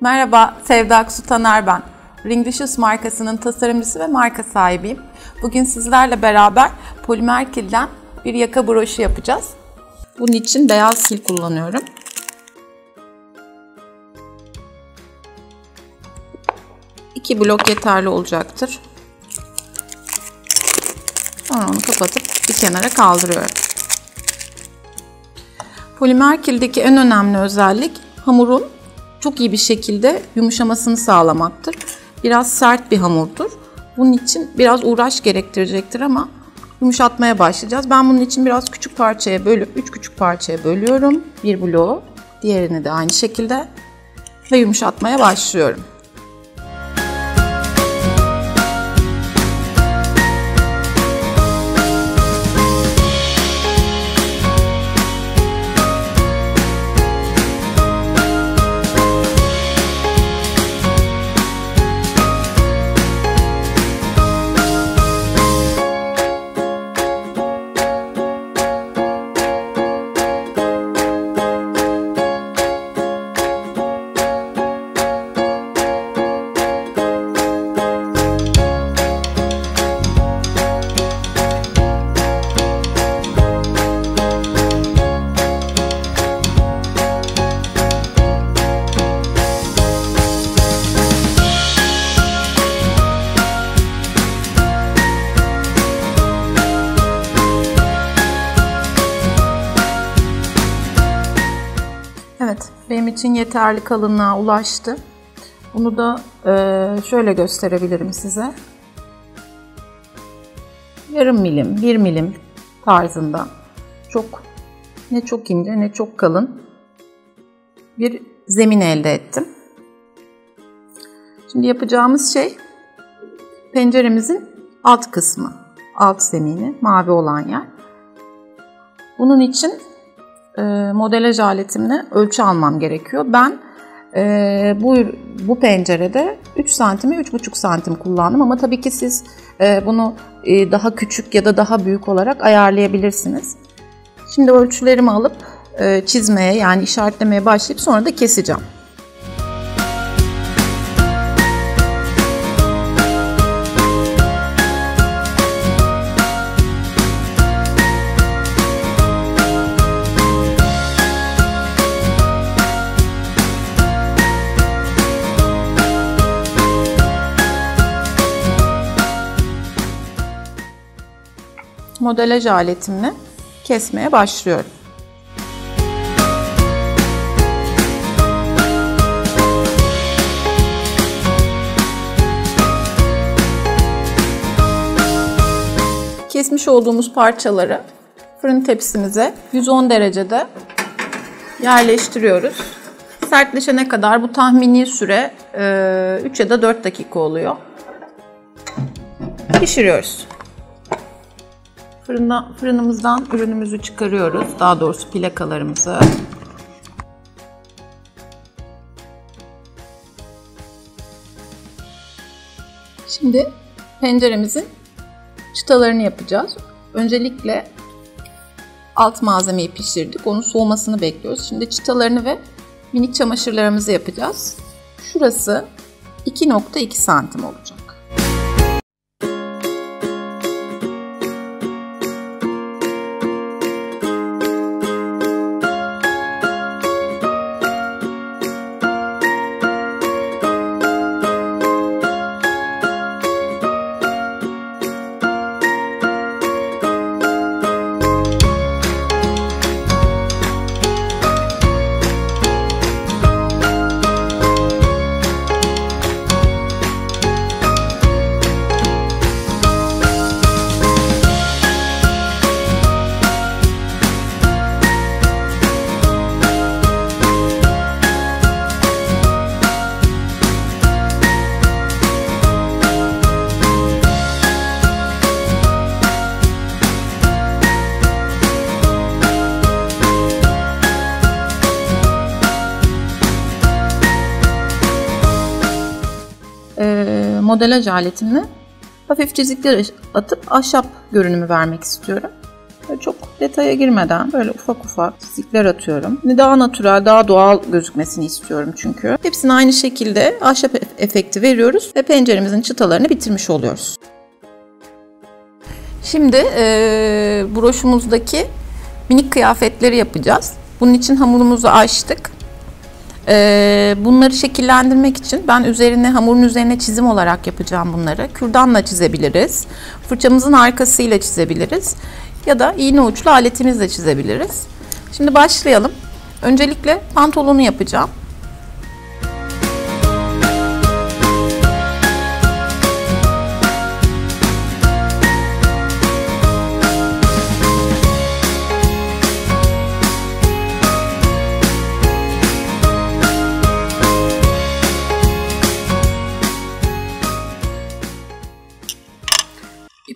Merhaba, Sevda Aksu Taner ben. Ringlicious markasının tasarımcısı ve marka sahibiyim. Bugün sizlerle beraber polimer kilden bir yaka broşu yapacağız. Bunun için beyaz kil kullanıyorum. İki blok yeterli olacaktır. Sonra onu kapatıp bir kenara kaldırıyorum. Polimer kildeki en önemli özellik hamurun çok iyi bir şekilde yumuşamasını sağlamaktır. Biraz sert bir hamurdur. Bunun için biraz uğraş gerektirecektir ama yumuşatmaya başlayacağız. Ben bunun için biraz küçük parçaya bölüp 3 küçük parçaya bölüyorum. Bir bloğu, diğerini de aynı şekilde ve yumuşatmaya başlıyorum. İçin yeterli kalınlığa ulaştı. Bunu da e, şöyle gösterebilirim size. Yarım milim, bir milim tarzında. Çok ne çok ince ne çok kalın bir zemin elde ettim. Şimdi yapacağımız şey penceremizin alt kısmı, alt zemini, mavi olan yer. Bunun için e, modelaj aletimle ölçü almam gerekiyor. Ben e, bu bu pencerede 3 santime 3,5 santim kullandım ama tabii ki siz e, bunu e, daha küçük ya da daha büyük olarak ayarlayabilirsiniz. Şimdi ölçülerimi alıp e, çizmeye yani işaretlemeye başlayıp sonra da keseceğim. Modelaj aletimle kesmeye başlıyorum. Kesmiş olduğumuz parçaları fırın tepsimize 110 derecede yerleştiriyoruz. Sertleşene kadar bu tahmini süre 3 ya da 4 dakika oluyor. Pişiriyoruz. Fırından, fırınımızdan ürünümüzü çıkarıyoruz. Daha doğrusu plakalarımızı. Şimdi penceremizin çıtalarını yapacağız. Öncelikle alt malzemeyi pişirdik. Onun soğumasını bekliyoruz. Şimdi çıtalarını ve minik çamaşırlarımızı yapacağız. Şurası 2.2 santim olacak. Modelaj aletimle hafif çizikler atıp ahşap görünümü vermek istiyorum. Böyle çok detaya girmeden böyle ufak ufak çizikler atıyorum. Hani daha natürel, daha doğal gözükmesini istiyorum çünkü. Hepsini aynı şekilde ahşap efekti veriyoruz ve penceremizin çıtalarını bitirmiş oluyoruz. Şimdi e, broşumuzdaki minik kıyafetleri yapacağız. Bunun için hamurumuzu açtık. E, bunları şekillendirmek için ben üzerine hamurun üzerine çizim olarak yapacağım bunları. Kürdanla çizebiliriz. Fırçamızın arkasıyla çizebiliriz. Ya da iğne uçlu aletimizle çizebiliriz. Şimdi başlayalım. Öncelikle pantolonu yapacağım.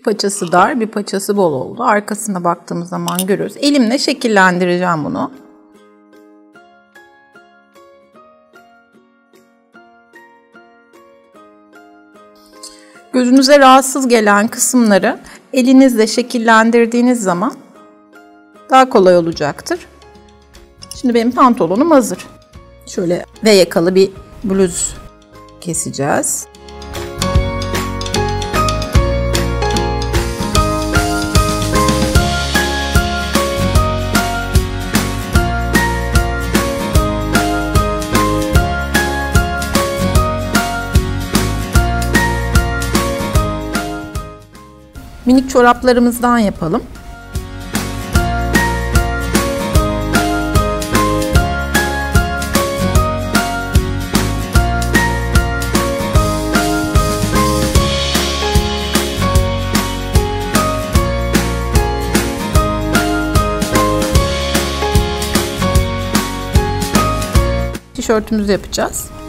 Bir paçası dar, bir paçası bol oldu. Arkasına baktığımız zaman görüyoruz. Elimle şekillendireceğim bunu. Gözünüze rahatsız gelen kısımları elinizle şekillendirdiğiniz zaman daha kolay olacaktır. Şimdi benim pantolonum hazır. Şöyle V yakalı bir bluz keseceğiz. Minik çoraplarımızdan yapalım. Tişörtümüzü yapacağız.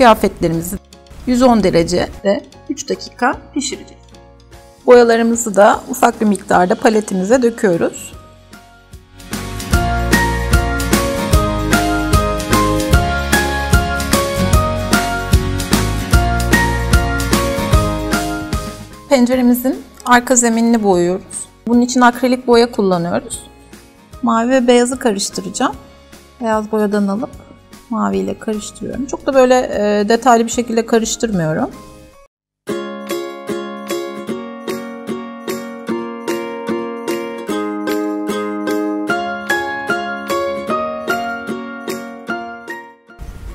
Kıyafetlerimizi 110 derecede 3 dakika pişireceğiz. Boyalarımızı da ufak bir miktarda paletimize döküyoruz. Penceremizin arka zeminini boyuyoruz. Bunun için akrilik boya kullanıyoruz. Mavi ve beyazı karıştıracağım. Beyaz boyadan alıp maviyle karıştırıyorum. Çok da böyle e, detaylı bir şekilde karıştırmıyorum.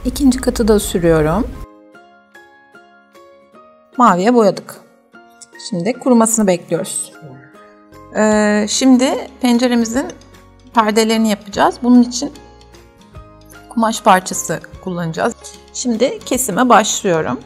İkinci katı da sürüyorum. Maviye boyadık. Şimdi kurumasını bekliyoruz. Ee, şimdi penceremizin perdelerini yapacağız. Bunun için kumaş parçası kullanacağız. Şimdi kesime başlıyorum.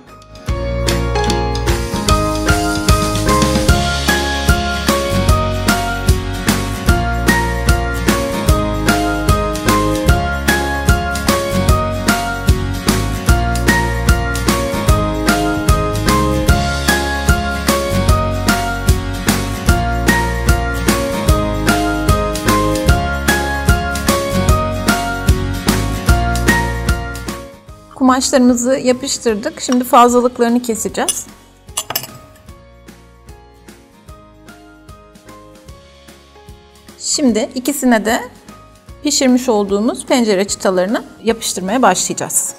Kumaşlarımızı yapıştırdık. Şimdi fazlalıklarını keseceğiz. Şimdi ikisine de pişirmiş olduğumuz pencere çıtalarını yapıştırmaya başlayacağız.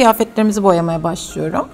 Kıyafetlerimizi boyamaya başlıyorum.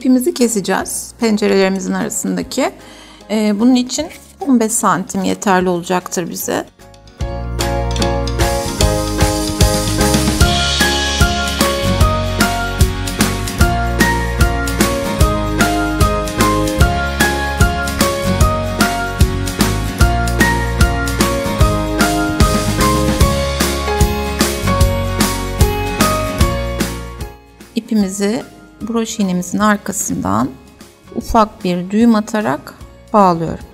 İpimizi keseceğiz pencerelerimizin arasındaki. Ee, bunun için 15 santim yeterli olacaktır bize. ipimizi broş iğnemizin arkasından ufak bir düğüm atarak bağlıyorum.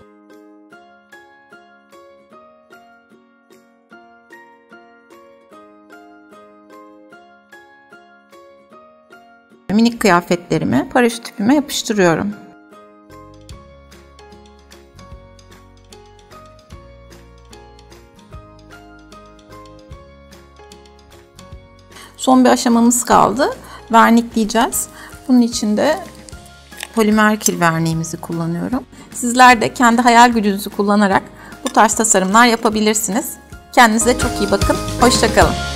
Minik kıyafetlerimi paraşüt ipime yapıştırıyorum. Son bir aşamamız kaldı. Vernikleyeceğiz. Bunun için de polimer kil verniğimizi kullanıyorum. Sizler de kendi hayal gücünüzü kullanarak bu tarz tasarımlar yapabilirsiniz. Kendinize çok iyi bakın. Hoşçakalın.